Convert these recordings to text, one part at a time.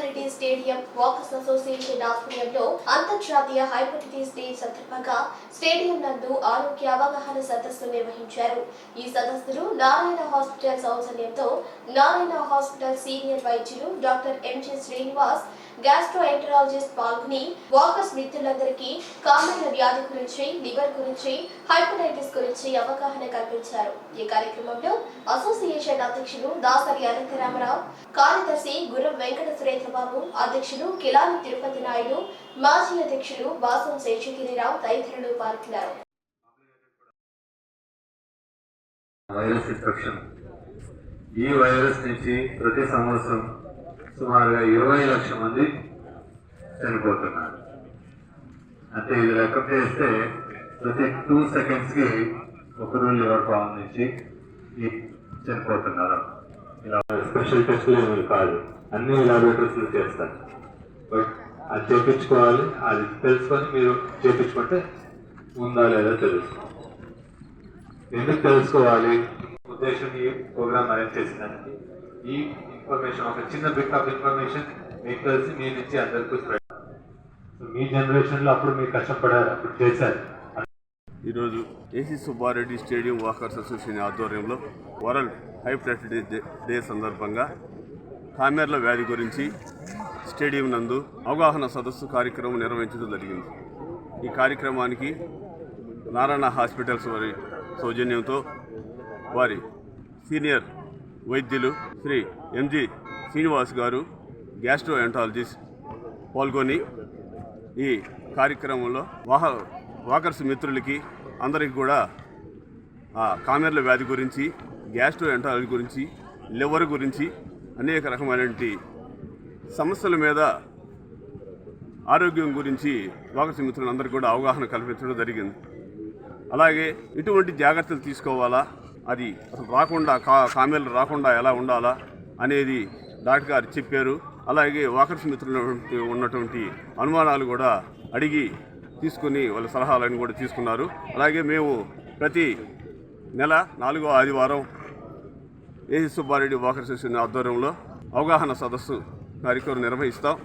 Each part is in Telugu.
స్టేడియం వాకర్స్ అసోసియేషన్ ఆధ్వర్యంలో అంతర్జాతీయ హైపటిటిస్ డే సందర్భంగా స్టేడియం నందు ఆరోగ్య అవగాహన సదస్సు నిర్వహించారు. ఈ సదస్సును నారాయణ హాస్పిటల్ సౌజన్యంతో నారాయణ హాస్పిటల్ సీనియర్ వైద్యులు doctor M J Srinivas gastroenterologist పాల్గొని వాకర్స్ మిత్రులందరికీ కామైన వ్యాధి గురించి లివర్ గురించి హైపటైటిస్ గురించి అవగాహన కల్పించారు. ఈ కార్యక్రమంలో అసోసియేషన్ అధ్యక్షులు దాసరి అనంతరామరావు కార్యదర్శి గుర్రం వెంకట సురేంద్రబాబు అధ్యక్షులు కిలాని తిరుపతి నాయుడు మాజీ అధ్యక్షులు బాసం శేషగిరిరావు తదితరులు పాల్గొన్నారు. వైరస్ ఇన్ఫెక్షన్ ఈ వైరస్ నుంచి ప్రతి సంవత్సరం సుమారుగా ఇరవై లక్షల మంది చనిపోతున్నారు. అంటే ఇది లెక్క చేస్తే ప్రతి టూ సెకండ్స్కి ఒక ఒకరు లివర్ ప్రాబ్లం నుంచి ఈ చనిపోతున్నారు. ఇలా స్పెషల్ టెస్ట్లు ఏమి కాదు. అన్ని లాబొరేటరీస్ చేస్తారు. బట్ అది చేపించుకోవాలి అది తెలుసుకొని మీరు చేపించుకుంటే ఉందా లేదా తెలుసుకోవాలి ఎందుకు తెలుసుకోవాలి? ఉద్దేశం ఈ ప్రోగ్రామ్ అరేంజ్ చేసినందుకు ఈ ఇన్ఫర్మేషన్ ఒక చిన్న బిట్ ఆఫ్ ఇన్ఫర్మేషన్ మీకు తెలిసి మీ నుంచి అందరికీ స్ప్రెడ్ సో మీ జనరేషన్లో అప్పుడు మీరు కష్టపడారు అప్పుడు చేశారు. ఈరోజు A C Subba Reddy stadium walkers association ఆధ్వర్యంలో వరల్డ్ హైపటైటిస్ డే డే సందర్భంగా కామెర్ల వ్యాధి గురించి స్టేడియం నందు అవగాహన సదస్సు కార్యక్రమం నిర్వహించడం జరిగింది. ఈ కార్యక్రమానికి నారాయణ హాస్పిటల్స్ వారి సౌజన్యంతో వారి సీనియర్ వైద్యులు శ్రీ ఎంజి శ్రీనివాస్ గారు గ్యాస్ట్రో ఎంటాలజిస్ట్ పాల్గొని ఈ కార్యక్రమంలో వాహ వాకర్స్ మిత్రులకి అందరికి కూడా ఆ కామెర్ల వ్యాధి గురించి గ్యాస్ట్రో ఎంటాలజీ గురించి లివర్ గురించి అనేక రకమైనటువంటి సమస్యల మీద ఆరోగ్యం గురించి వాకర్స్ మిత్రులందరికీ కూడా అవగాహన కల్పించడం జరిగింది. అలాగే ఎటువంటి జాగ్రత్తలు తీసుకోవాలా? అది అసలు రాకుండా కా కామెర్లు రాకుండా ఎలా ఉండాలా అనేది డాక్టర్ గారు చెప్పారు. అలాగే వాకర్స్ మిత్రులు ఉన్నటువంటి అనుమానాలు కూడా అడిగి తీసుకుని వాళ్ళ సలహాలను కూడా తీసుకున్నారు. అలాగే మేము ప్రతి నెల నాలుగో ఆదివారం ఏసి సుబ్బారెడ్డి వాకర్ ఆధ్వర్యంలో అవగాహన సదస్సు కార్యక్రమం నిర్వహిస్తాం.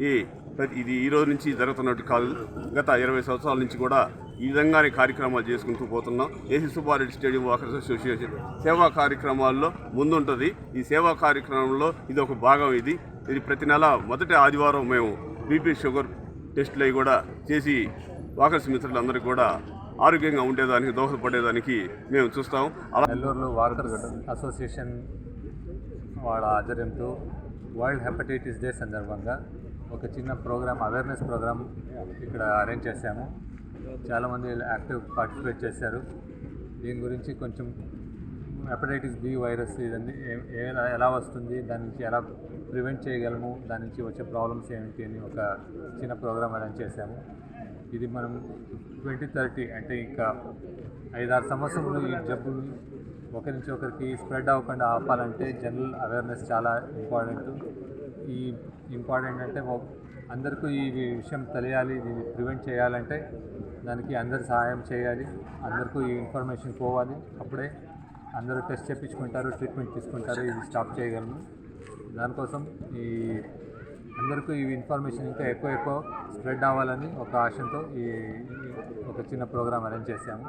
ఈ ప్రతి- ఇది ఈరోజు నుంచి జరుగుతున్నట్టు కాదు. గత ఇరవై సంవత్సరాల నుంచి కూడా ఈ విధంగానే కార్యక్రమాలు చేసుకుంటూ పోతున్నాం. A C Subba Reddy stadium walkers association సేవా కార్యక్రమాల్లో ముందుంటుంది. ఈ సేవా కార్యక్రమంలో ఇది ఒక భాగం ఇది. ఇది ప్రతి నెల మొదటి ఆదివారం మేము బీపీ షుగర్ టెస్టులు అవి కూడా చేసి వాకర్స్ మిత్రులందరికీ కూడా ఆరోగ్యంగా ఉండేదానికి దోహదపడేదానికి మేము చూస్తాం. అలా నెల్లూరులో వాకర్స్ అసోసియేషన్ వాళ్ళ ఆధ్వర్యంతో వరల్డ్ హెపటైటిస్ డే సందర్భంగా ఒక చిన్న ప్రోగ్రామ్ అవేర్నెస్ ప్రోగ్రామ్ ఇక్కడ అరేంజ్ చేశాము. చాలామంది యాక్టివ్ పార్టిసిపేట్ చేశారు. దీని గురించి కొంచెం హెపటైటిస్ బి వైరస్ ఇదన్నీ ఏ- ఎలా వస్తుంది దాని నుంచి ఎలా ప్రివెంట్ చేయగలము దాని నుంచి వచ్చే ప్రాబ్లమ్స్ ఏమిటి అని ఒక చిన్న ప్రోగ్రామ్ అరేంజ్ చేశాము. ఇది మనం ట్వంటీ థర్టీ అంటే ఇంకా ఐదారు సంవత్సరంలో ఈ జబ్బు ఒకరి నుంచి ఒకరికి స్ప్రెడ్ అవ్వకుండా ఆపాలంటే జనరల్ అవేర్నెస్ చాలా ఇంపార్టెంట్. ఈ ఇంపార్టెంట్ అంటే అందరికీ ఈ విషయం తెలియాలి దీన్ని ప్రివెంట్ చేయాలంటే దానికి అందరు సహాయం చేయాలి అందరికీ ఈ ఇన్ఫర్మేషన్ పోవాలి. అప్పుడే అందరూ టెస్ట్ చేయించుకుంటారు ట్రీట్మెంట్ తీసుకుంటారు ఇది స్టాప్ చేయగలము దానికోసం ఈ అందరికీ ఈ ఇన్ఫర్మేషన్ ఇంకా ఎక్కువ ఎక్కువ స్ప్రెడ్ అవ్వాలని ఒక ఆశతో ఈ ఈ ఒక చిన్న ప్రోగ్రామ్ అరేంజ్ చేశాము.